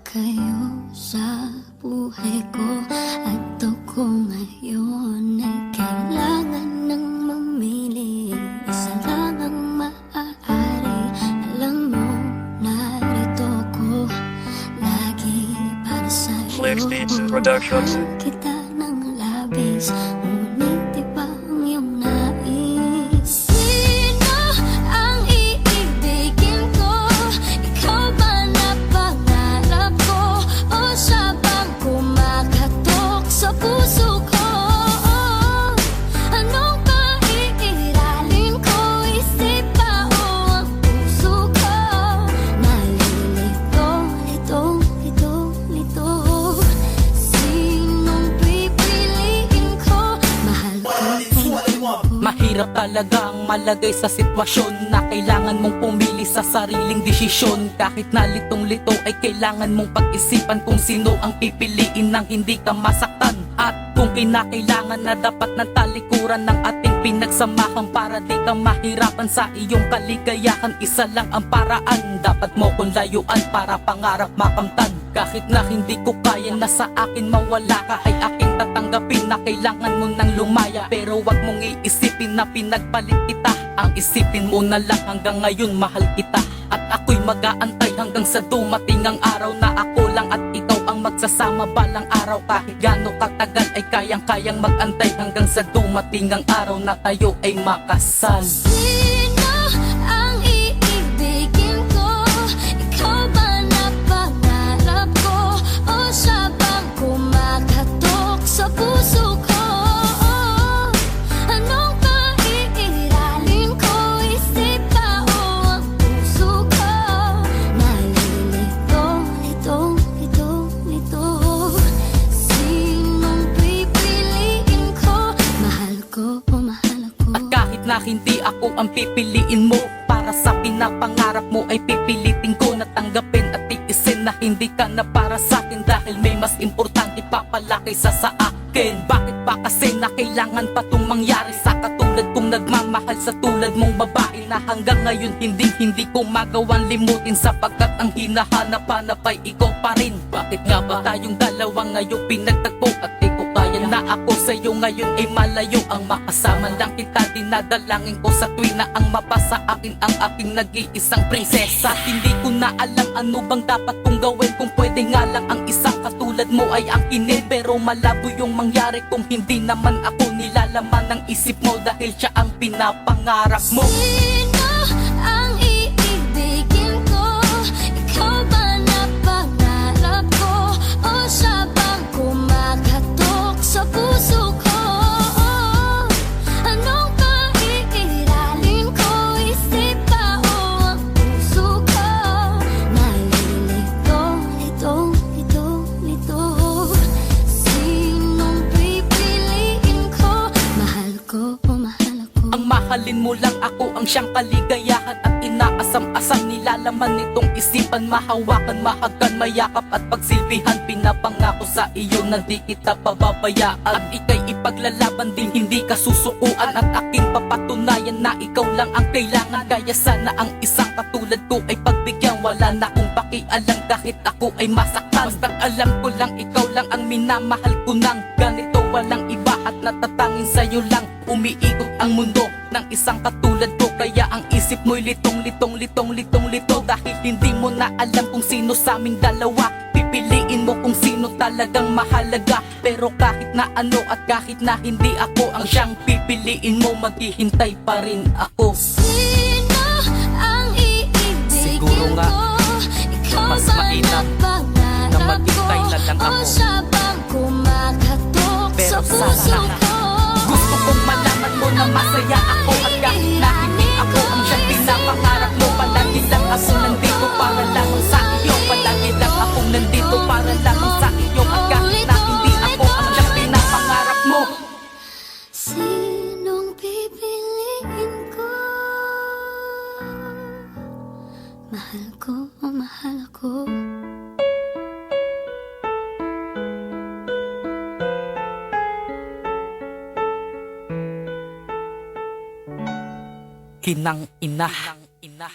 kayo sa buhay ko? At ako ngayon ay kailangan ng mamili. Isa lang ang maaari. Alam mo, narito ko Lagi para sa'yo. Flex Beats Productions. Kita ng labis Mahirap talagang malagay sa sitwasyon Na kailangan mong pumili sa sariling desisyon. Kahit na litong-lito ay kailangan mong pag-isipan Kung sino ang pipiliin nang hindi ka masaktan At kung kinakailangan na dapat ng talikuran ng ating pinagsamahan Para di ka mahirapan sa iyong kaligayahan Isa lang ang paraan. Dapat mo kong layuan para pangarap makamtan. Kahit na hindi ko kaya na sa akin mawala ka Ay aking tatanggapin na kailangan mo nang lumaya. Pero wag mong iisipin na pinagpalit kita. Ang isipin mo na lang hanggang ngayon mahal kita. At ako'y mag-aantay hanggang sa dumating ang araw Na ako lang at ikaw magsasama balang araw. Kahit gano'ng katagal ay kayang-kayang mag-antay Hanggang sa dumating ang araw na tayo ay makasal. Sino hindi ako ang pipiliin mo. Para sa pinapangarap mo ay pipilitin ko na tanggapin at tiisin na hindi ka na para sa akin Dahil may mas importante pa pala kaysa sa akin. Bakit ba kasi na kailangan pa itong mangyari? Sa katulad kong nagmamahal sa tulad mong babae Na hanggang ngayon hindi hindi ko magawang limutin Sapagkat ang hinahanap-hanap ay ikaw pa rin. Bakit nga ba tayong dalawa ngayon pinagtagpo at di kaya na ako sa'yo ngayon ay malayo Ang makasama lang kita dinadalangin ko sa tuwi na ang mapasa akin ang aking nag-iisang prinsesa. Hindi ko na alam ano bang dapat kong gawin. Kung pwede nga lang ang isang katulad mo ay angkinin Pero malabo yung mangyari kung hindi naman ako nilalaman ng isip mo. Dahil siya ang pinapangarap mo Mahalin mo lang ako ang siyang kaligayahan At inaasam-asam. Nilalaman nitong isipan Mahawakan, mahagan, mayakap at pagsilbihan. Pinapangako sa iyo na di kita pababayaan. At ikay ipaglalaban din hindi ka susukuan At aking papatunayan na ikaw lang ang kailangan. Kaya sana ang isang katulad ko ay pagbigyan. Wala na akong pakialam kahit ako ay masaktan. Basta't alam ko lang ikaw lang ang minamahal ko nang Ganito. Walang iba at natatangin sa'yo lang Umiikot ang mundo ng isang katulad ko Kaya ang isip mo'y litong litong litong litong lito Dahil hindi mo na alam kung sino sa aming dalawa Pipiliin mo kung sino talagang mahalaga Pero kahit na ano at kahit na hindi ako ang siyang pipiliin mo Maghihintay pa rin ako Sino ang iibigin Siguro nga, ko? Ikaw mas ba mainam na maghintay na lang ko? ako. Pero sa puso sana ko? Gusto kong malaman masaya ako At kahit na hindi ako ang siyang pinapangarap mo Palagi lang ako nandito para lamang sa iyo Palagi lang ako nandito para lamang sa iyo At kahit na hindi ako ang siyang pinapangarap mo. Sinong pipiliin ko? Mahal ko o mahal ako? Kinang ina